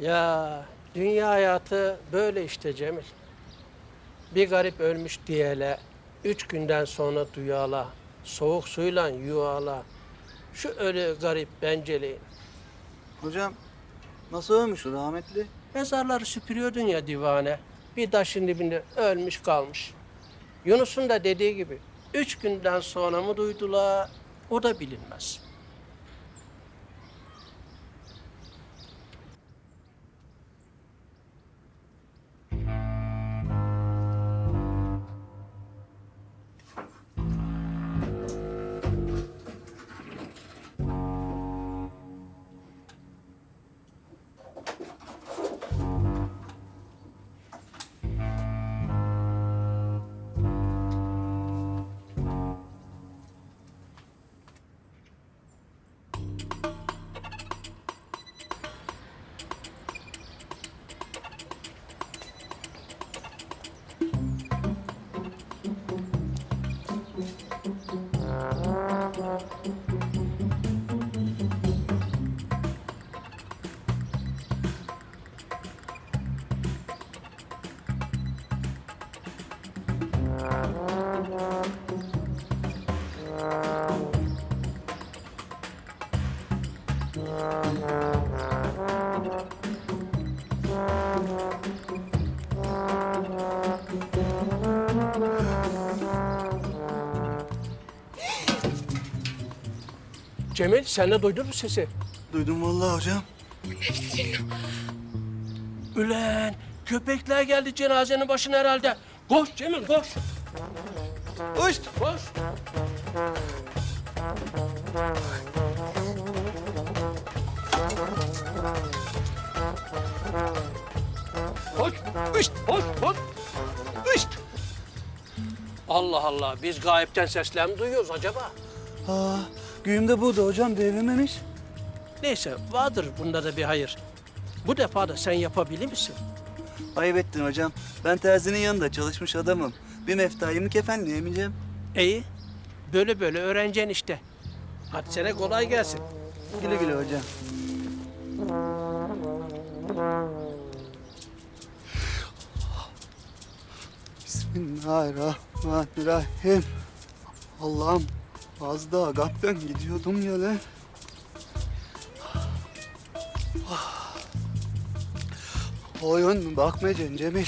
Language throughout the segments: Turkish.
Ya dünya hayatı böyle işte Cemil. Bir garip ölmüş diyele, üç günden sonra duyala, soğuk suyla yuvala. Şu ölü garip benceleyin. Hocam nasıl ölmüş o rahmetli? Mezarları süpürüyordun ya divane. Bir taşın dibinde ölmüş kalmış. Yunus'un da dediği gibi üç günden sonra mı duydular o da bilinmez. Cemil sen de duydun mu sesi? Duydum vallahi hocam. Ülen köpekler geldi cenazenin başına herhalde. Koş Cemil koş. Hoş. Koş. Koş. Üst. Koş. Koş. Üst. Allah Allah biz gayipten sesler mi duyuyoruz acaba? Aa, güğümde buydu hocam devrilmemiş. Neyse vardır bunda da bir hayır. Bu defa da sen yapabilir misin? Ayıp ettin hocam. Ben terzinin yanında çalışmış adamım. Bir meftayımı kefenleyemeyeceğim. İyi. Böyle böyle öğreneceksin işte. Hadi sana kolay gelsin. Güle güle hocam. Bismillahirrahmanirrahim. Allah'ım az daha gaktan gidiyordum ya lan. O yönlü bakmayacaksın Cemil.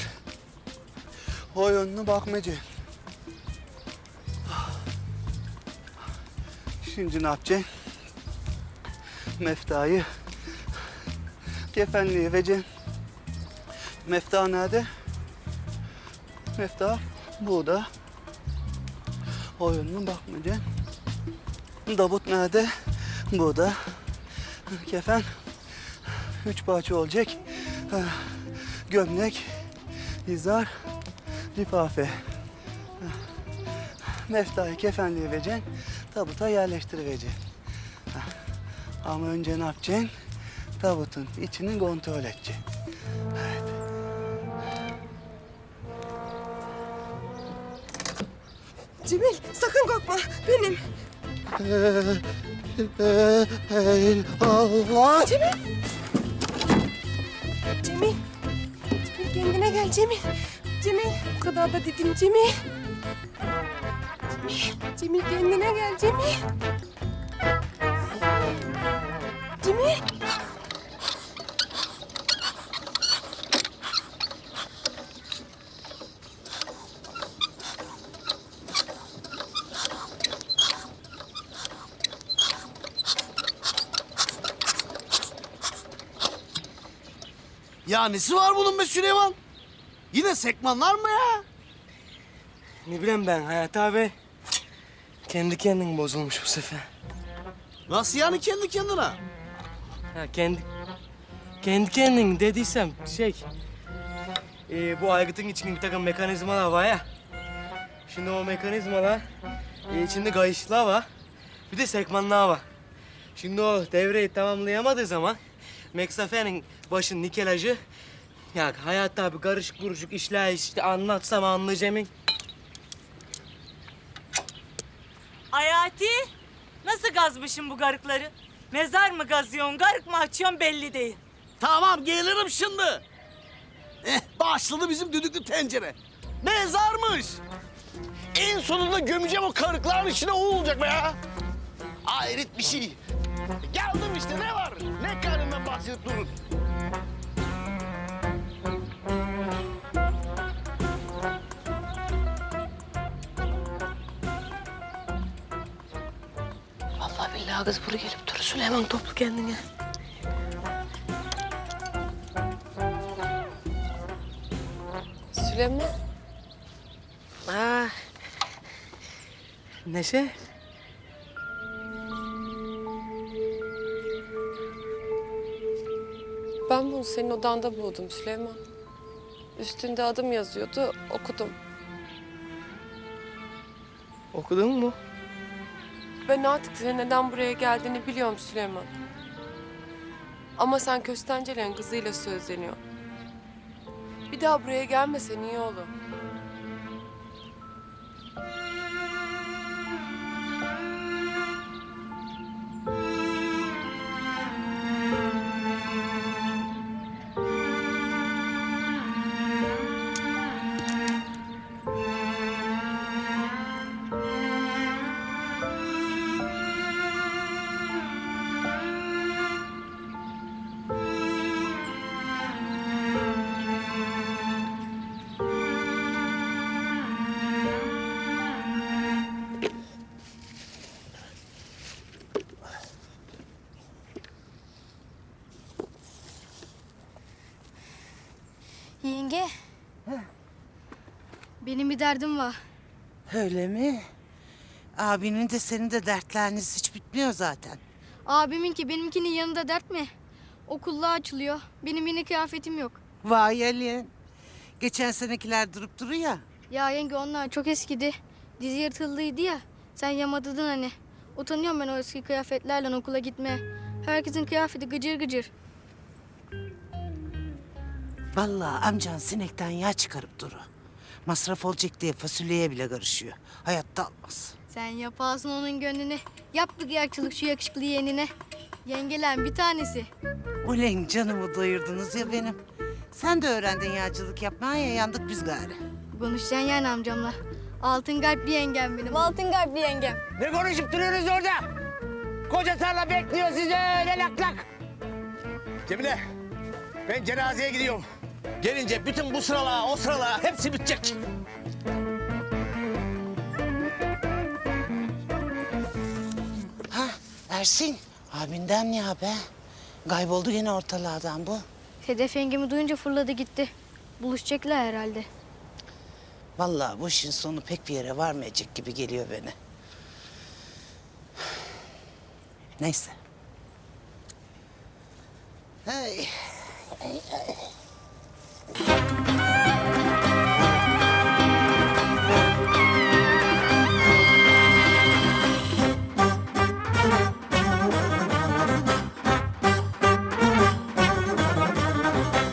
O yönlü bakmayacaksın. Şimdi ne yapacaksın? Meftayı kefenliğe vereceksin. Mefta nerede? Mefta burada. O yönüne bakmayacaksın. Davut nerede? Burada. Kefen üç parça olacak. Gömlek, hizar, lifafe. Meftayı kefenliğe vereceksin. Tabuta yerleştirivereceksin. Ama önce ne yapacaksın? Tabutun içini kontrol edeceksin. Cemil sakın korkma benim. Ey Allah! Cemil. Cemil. Cemil kendine gel Cemil. Cemil bu kadar da dedim Cemil. Cemil. Cemil kendine gel Cemil. Cemil. Ya nesi var bunun be Süleyman? Yine sekmanlar mı ya? Ne bileyim ben Hayat abi. Kendi kendin bozulmuş bu sefer. Nasıl yani kendi kendine? Ha kendi kendi kendin dediysem şey. e, bu aygıtın içinde bir takım mekanizmalar var ya. Şimdi o mekanizmalar e, içinde kayışlar var. Bir de sekmanlar var. Şimdi o devreyi tamamlayamadığı zaman Meksafe'nin başın nikelajı ya Hayat abi karışık kuruşuk işler işte anlatsam anlayacaksın. Hayati, nasıl gazmışım bu garıkları? Mezar mı gazıyorsun, garık mı açıyorsun belli değil. Tamam gelirim şimdi. Eh başladı bizim düdüklü tencere. Mezarmış. En sonunda gömeceğim o karıkların içine o olacak be ya. Hayret bir şey. Geldim işte ne var? Ne karından bahsedip durun. Vallahi billahi kız buraya gelip dur Süleyman toplu kendini. Süleyman. Aa. Neşe? Bunu senin odanda buldum Süleyman. Üstünde adım yazıyordu, okudum. Okudun mu? Ben artık senin neden buraya geldiğini biliyorum Süleyman. Ama sen Köstencelerin kızıyla sözleniyor. Bir daha buraya gelmesen iyi olur. Yenge. Benim bir derdim var. Öyle mi? Abinin de senin de dertleriniz hiç bitmiyor zaten. Abiminki benimkinin yanında dert mi? Okullar açılıyor. Benim yeni kıyafetim yok. Vay Ali'nin. Geçen senekiler durup duruyor ya. Ya yenge onlar çok eskidi. Dizi yırtıldıydı ya. Sen yamadırdın hani. Utanıyorum ben o eski kıyafetlerle okula gitmeye. Herkesin kıyafeti gıcır gıcır. Vallahi amcan sinekten yağ çıkarıp duru. Masraf olacak diye fasulyeye bile karışıyor. Hayatta almaz. Sen yaparsın onun gönlünü. Yap bir kıyakçılık şu yakışıklı yeğenine. Yengelen bir tanesi. Ulan canımı doyurdunuz ya benim. Sen de öğrendin yağcılık yapmaya yandık biz gari. Konuşacaksın yani amcamla. Altın kalpli yengem benim. Altın kalpli yengem. Ne konuşup duruyorsunuz orada? Koca tarla bekliyor sizi öyle lak lak. Cemile, ben cenazeye gidiyorum. Gelince bütün bu sıralar, o sıralar hepsi bitecek. Ha Ersin abinden ne haber? Kayboldu yine ortalardan bu. Sedef yengemi duyunca fırladı gitti. Buluşacaklar herhalde. Vallahi bu işin sonu pek bir yere varmayacak gibi geliyor bana. Neyse. Ay,